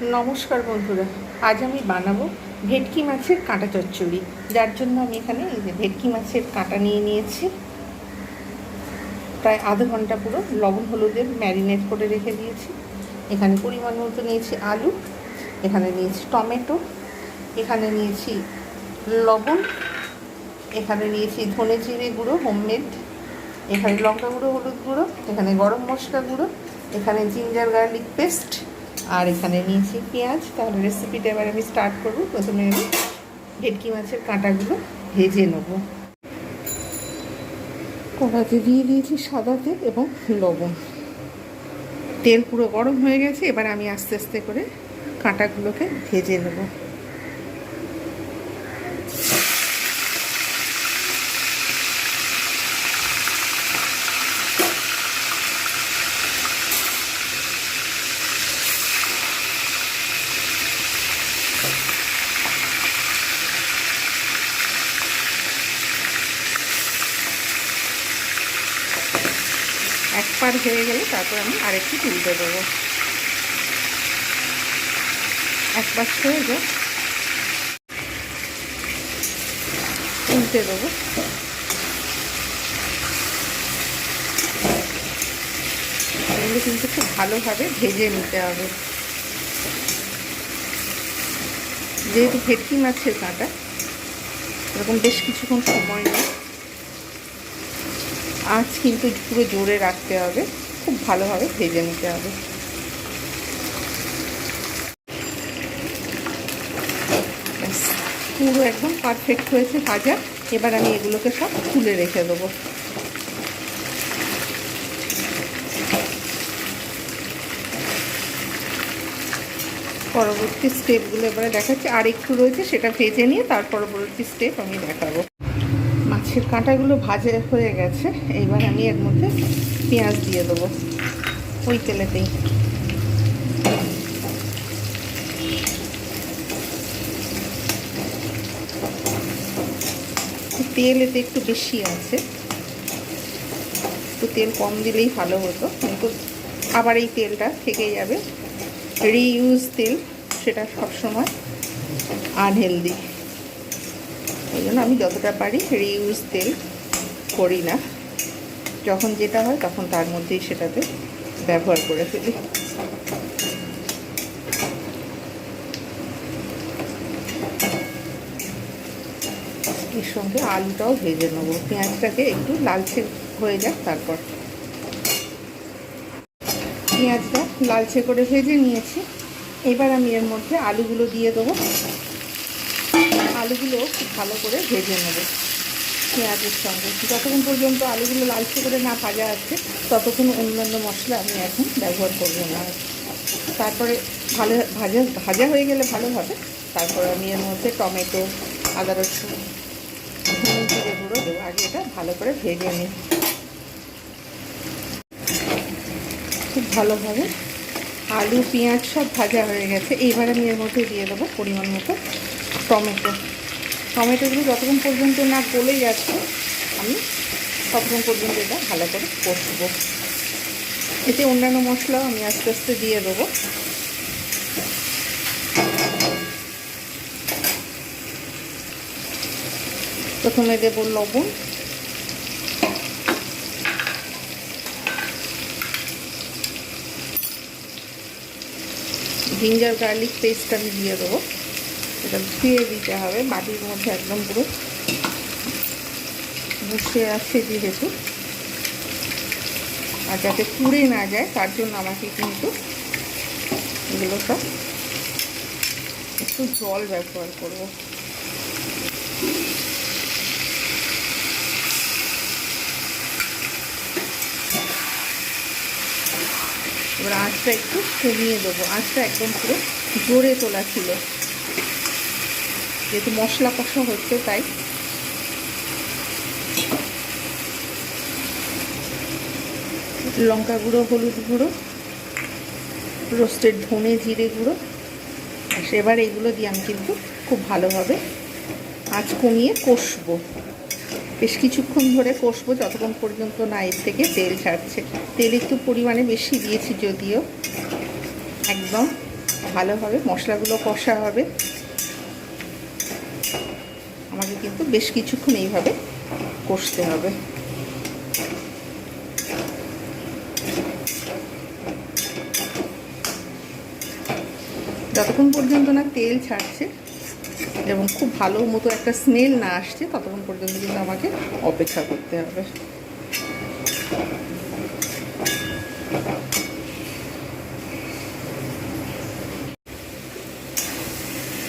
নমস্কার বন্ধুরা, আজ আমি বানাবো ভেটকি মাছের কাঁটা চচ্চড়ি। যার জন্য আমি এখানে এই যে ভেটকি মাছের কাঁটা নিয়ে নিয়েছি। প্রায় আধ ঘণ্টা পুরো লবণ হলুদের ম্যারিনেট করে রেখে দিয়েছি। এখানে পরিমাণ মতো নিয়েছি আলু, এখানে নিয়েছি টমেটো, এখানে নিয়েছি লবণ, এখানে নিয়েছি ধনে জিরে গুঁড়ো, হোমমেড, এখানে লঙ্কা গুঁড়ো, হলুদ গুঁড়ো, এখানে গরম মশলা গুঁড়ো, এখানে জিঞ্জার গার্লিক পেস্ট আর এখানে নিয়েছি পেঁয়াজ। তাহলে রেসিপিটা এবার আমি স্টার্ট করব। প্রথমে আমি ভেটকি মাছের কাঁটাগুলো ভেজে নেব। কড়াতে দিয়ে দিয়েছি সাদা তেল এবং লবণ। তেল পুরো গরম হয়ে গেছে। এবার আমি আস্তে আস্তে করে কাঁটাগুলোকে ভেজে নেব। এক পার হয়ে গেলে তারপর আমি আরেকটি তুলতে দেবো। এক পাশ হয়ে যায় তুলতে দেবো। এগুলো কিন্তু খুব ভালোভাবে ভেজে নিতে হবে। যেহেতু ভেটকি মাছের কাঁটা, এরকম বেশ কিছুক্ষণ সময় নেই আঁচ কিন্তু পুরো জোরে রাখতে হবে। খুব ভালোভাবে ভেজে নিতে হবে। পুরো একদম পারফেক্ট হয়েছে ভাজা। এবার আমি এগুলোকে সব তুলে রেখে দেবো। পরবর্তী স্টেপগুলো এবারে দেখাচ্ছি। আর একটু রয়েছে, সেটা ভেজে নিয়ে তার পরবর্তী স্টেপ আমি দেখাবো। মাছের কাঁটাগুলো ভাজে হয়ে গেছে। এইবার আমি এর মধ্যে পেঁয়াজ দিয়ে দেবো ওই তেলেতেই। তেল এতে একটু বেশি আছে। একটু তেল কম দিলেই ভালো হতো। কিন্তু আবার এই তেলটা থেকে যাবে। রিইউজ তেল, সেটা সবসময় আনহেলদি ওই জন্য আমি যতটা পারি রিউজ তেল করি না। যখন যেটা হয় তখন তার মধ্যেই সেটাতে ব্যবহার করে ফেলি। এর সঙ্গে আলুটাও ভেজে নেব। পেঁয়াজটাকে একটু লালচে হয়ে যাক তারপর। পেঁয়াজটা লালচে করে ভেজে নিয়েছি। এবার আমি এর মধ্যে আলুগুলো দিয়ে দেবো। আলুগুলো খুব ভালো করে ভেজে নেব পেঁয়াজের সঙ্গে। যতক্ষণ পর্যন্ত আলুগুলো লালচে করে না ভাজা আছে, ততক্ষণ অন্যান্য মশলা আমি এখন ব্যবহার করব না। তারপরে ভালো ভাজা ভাজা হয়ে গেলে ভালোভাবে তারপর আমি এর মধ্যে টমেটো, আদা রসুন জিরে গুঁড়ো দেবো আগে এটা ভালো করে ভেজে নিই। খুব ভালোভাবে আলু, পেঁয়াজ সব ভাজা হয়ে গেছে। এইবার আমি এর মধ্যে দিয়ে দেবো পরিমাণ মতো টমেটো। টমেটোগুলো যতক্ষণ পর্যন্ত না গলে যাচ্ছে, আমি ততক্ষণ পর্যন্ত এটা ভালো করে কষবো। এতে অন্যান্য মশলাও আমি আস্তে আস্তে দিয়ে দেবো। প্রথমে দেব লবণ। জিঞ্জার গার্লিক পেস্ট আমি দিয়ে দেবো। এটা ধুয়ে দিতে হবে, বাটির মধ্যে একদম পুরো। বসে আছে যেহেতু। আর যাতে পুড়ে না যায়, তার জন্য আমাকে কিন্তু এগুলো সব একটু জল ব্যবহার করব। এবার আঁচটা একটু কমিয়ে দেবো। আঁচটা একদম পুরো জোরে তোলা ছিল। যেহেতু মশলা কষা হচ্ছে, তাই। লঙ্কা গুঁড়ো, হলুদ গুঁড়ো, রোস্টেড ধনে জিরে গুঁড়ো। এবার এগুলো দিয়ে আমি কিন্তু খুব ভালোভাবে আঁচ কমিয়ে কষবো। বেশ কিছুক্ষণ ধরে কষবো, যতক্ষণ পর্যন্ত না এর থেকে তেল ছাড়ছে। তেল একটু পরিমাণে বেশি দিয়েছি যদিও। একদম ভালোভাবে মশলাগুলো কষা হবে। আমাকে কিন্তু বেশ কিছুক্ষণ এইভাবে কষতে হবে। যতক্ষণ পর্যন্ত না তেল ছাড়ছে এবং খুব ভালো মতো একটা স্মেল না আসছে, ততক্ষণ পর্যন্ত কিন্তু আমাকে অপেক্ষা করতে হবে।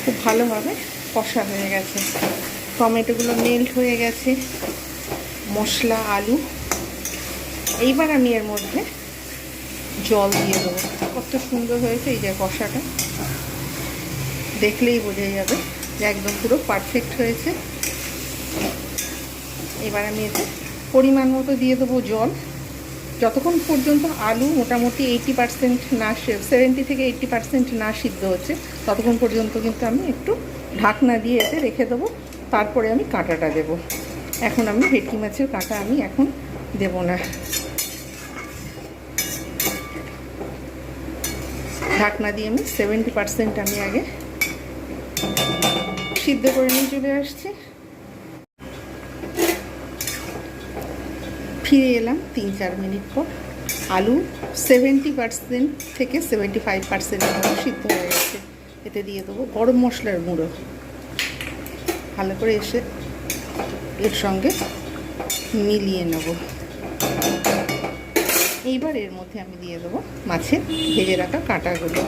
খুব ভালোভাবে কষা হয়ে গেছে। টমেটোগুলো মেল্ট হয়ে গেছে, মশলা, আলু। এইবার আমি এর মধ্যে জল দিয়ে দেবো। কত সুন্দর হয়েছে এই যে কষাটা। দেখলেই বোঝা যাবে যে একদম পুরো পারফেক্ট হয়েছে। এবার আমি এতে পরিমাণ মতো দিয়ে দেবো জল। যতক্ষণ পর্যন্ত আলু মোটামুটি এইটি পার্সেন্ট না সেভেন্টি থেকে এইটটি পার্সেন্ট না সিদ্ধ হচ্ছে, ততক্ষণ পর্যন্ত কিন্তু আমি একটু ঢাকনা দিয়ে এতে রেখে দেবো। তারপরে আমি কাঁটাটা দেব। এখন আমি ভেটকি মাছের কাঁটা আমি এখন দেব না। ঢাকনা দিয়ে আমি সেভেন্টি পার্সেন্ট আমি আগে সিদ্ধ করে নিয়ে চলে আসছি। ফিরে এলাম তিন চার মিনিট পর। আলু সেভেন্টি পার্সেন্ট থেকে সেভেন্টি ফাইভ পার্সেন্ট সিদ্ধ হয়ে গেছে। এতে দিয়ে দেবো গরম মশলার গুঁড়ো। ভালো করে এসে এর সঙ্গে মিলিয়ে নেব। এইবার এর মধ্যে আমি দিয়ে দেবো মাছের ভেজে রাখা কাঁটাগুলো।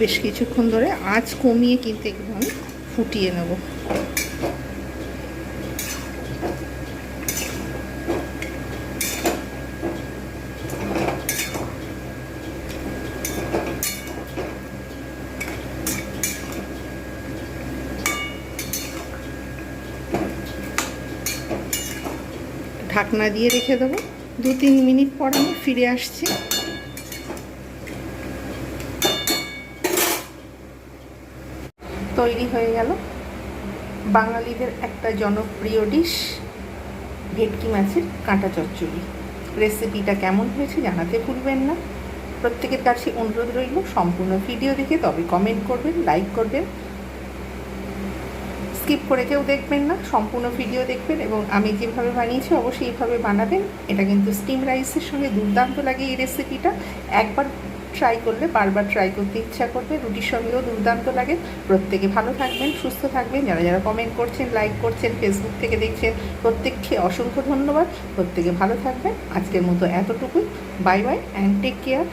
বেশ কিছুক্ষণ ধরে আঁচ কমিয়ে কিন্তু আমি ফুটিয়ে নেব। ঢাকনা দিয়ে রেখে দেবো। দু তিন মিনিট পর আমি ফিরে আসছি। তৈরি হয়ে গেল বাঙালিদের একটা জনপ্রিয় ডিশ, ভেটকি মাছের কাঁটা চচ্চড়ি। রেসিপিটা কেমন হয়েছে জানাতে ভুলবেন না। প্রত্যেকের কাছে অনুরোধ রইল, সম্পূর্ণ ভিডিও দেখে তবে কমেন্ট করবেন লাইক করবেন। স্কিপ করে কেউ দেখবেন না, সম্পূর্ণ ভিডিও দেখবেন এবং আমি যেভাবে বানিয়েছি অবশ্যই এইভাবে বানাবেন। এটা কিন্তু স্টিম রাইসের সঙ্গে দুর্দান্ত লাগে এই রেসিপিটা একবার ট্রাই করলে, বারবার ট্রাই করতে ইচ্ছা করবে, রুটির সঙ্গেও দুর্দান্ত লাগে। প্রত্যেকে ভালো থাকবেন, সুস্থ থাকবেন। যারা যারা কমেন্ট করছেন লাইক করছেন ফেসবুক থেকে দেখছেন, প্রত্যেককে অসংখ্য ধন্যবাদ। প্রত্যেকে ভালো থাকবেন। আজকের মতো এতটুকুই। Bye bye and take care